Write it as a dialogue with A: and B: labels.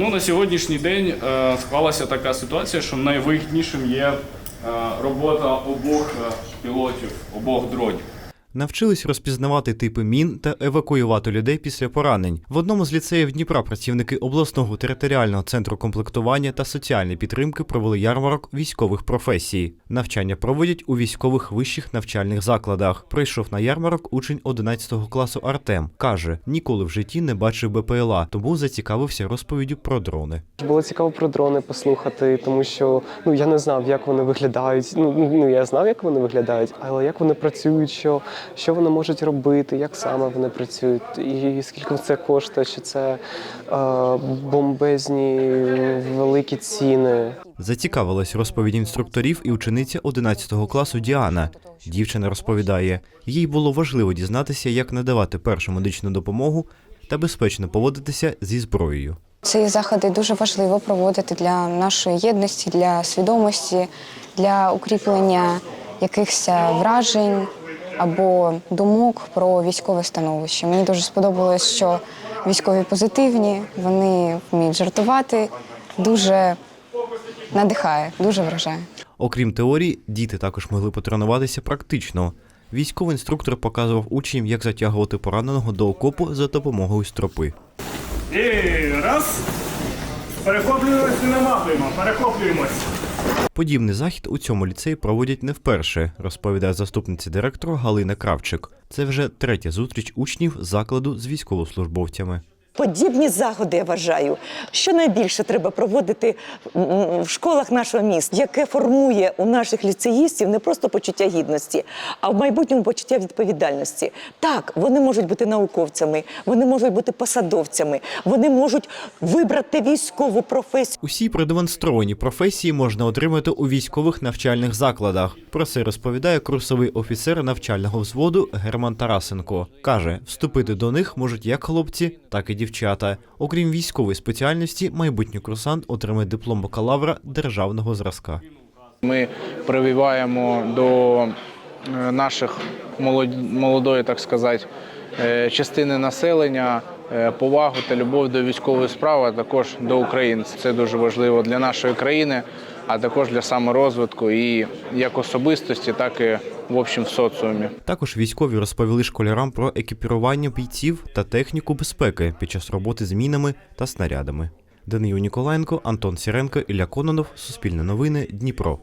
A: Ну, на сьогоднішній день е, склалася така ситуація, що найвигіднішим є е, робота обох е, пілотів, обох дронів.
B: Навчились розпізнавати типи мін та евакуювати людей після поранень. В одному з ліцеїв Дніпра працівники обласного територіального центру комплектування та соціальної підтримки провели ярмарок військових професій. Навчання проводять у військових вищих навчальних закладах. Прийшов на ярмарок учень 11 класу Артем. каже, ніколи в житті не бачив БПЛА, тому зацікавився розповіддю про дрони.
C: Було цікаво про дрони послухати, тому що ну я не знав, як вони виглядають. Ну, ну ну, я знав, як вони виглядають, але як вони працюють, що, що вони можуть робити, як саме вони працюють, і скільки це коштує, що це е, бомбезні великі ціни.
B: Зацікавилась розповідь інструкторів і учениця 11 класу Діана. Дівчина розповідає, їй було важливо дізнатися, як надавати першу медичну допомогу та безпечно поводитися зі зброєю.
D: Ці заходи дуже важливо проводити для нашої єдності, для свідомості, для укріплення якихось вражень або думок про військове становище. Мені дуже сподобалось, що військові позитивні, вони вміють жартувати, дуже надихає, дуже вражає.
B: Окрім теорії, діти також могли потренуватися практично. Військовий інструктор показував учням, як затягувати пораненого до окопу за допомогою стропи.
E: І раз. Перехоплюємось і намахуємо. Перехоплюємось.
B: Подібний захід у цьому ліцеї проводять не вперше, розповідає заступниця директора Галина Кравчик. Це вже третя зустріч учнів закладу з військовослужбовцями.
F: Подібні заходи, я вважаю, що найбільше треба проводити в школах нашого міста, яке формує у наших ліцеїстів не просто почуття гідності, а в майбутньому почуття відповідальності. Так, вони можуть бути науковцями, вони можуть бути посадовцями, вони можуть вибрати військову професію.
B: Усі продемонстровані професії можна отримати у військових навчальних закладах. Про це розповідає курсовий офіцер навчального взводу Герман Тарасенко. Каже, вступити до них можуть як хлопці, так і дівчата. Окрім військової спеціальності, майбутній курсант отримає диплом бакалавра державного зразка.
G: Ми прививаємо до е, наших молод- молодої, так сказати, частини населення е, повагу та любов до військової справи, а також до українців. Це дуже важливо для нашої країни, а також для саморозвитку і як особистості, так і в общем в соціумі.
B: Також військові розповіли школярам про екіпірування бійців та техніку безпеки під час роботи з мінами та снарядами. Даниїл Ніколаєнко, Антон Сіренко, Ілля Кононов, Суспільне новини, Дніпро.